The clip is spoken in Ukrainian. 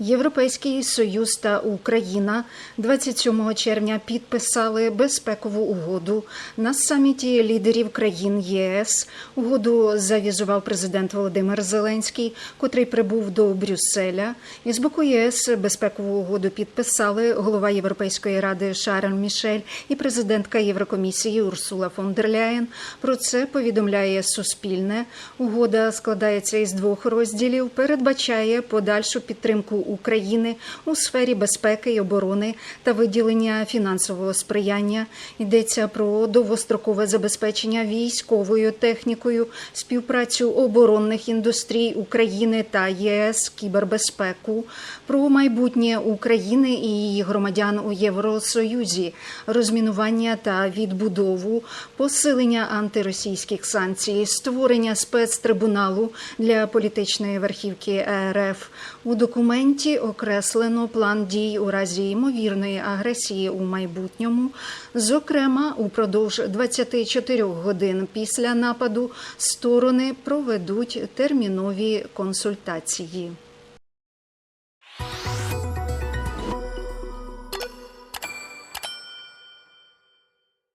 Європейський Союз та Україна 27 червня підписали безпекову угоду на саміті лідерів країн ЄС. Угоду завізував президент Володимир Зеленський, котрий прибув до Брюсселя. І з боку ЄС безпекову угоду підписали голова Європейської ради Шарль Мішель і президентка Єврокомісії Урсула фон дер Ляєн. Про це повідомляє Суспільне. Угода складається із двох розділів. Передбачає подальшу підтримку України у сфері безпеки і оборони та виділення фінансового сприяння. Йдеться про довгострокове забезпечення військовою технікою, співпрацю оборонних індустрій України та ЄС, кібербезпеку, про майбутнє України і її громадян у Євросоюзі, розмінування та відбудову, посилення антиросійських санкцій, створення спецтрибуналу для політичної верхівки РФ. У документі окреслено план дій у разі ймовірної агресії у майбутньому. Зокрема, упродовж 24 годин після нападу сторони проведуть термінові консультації.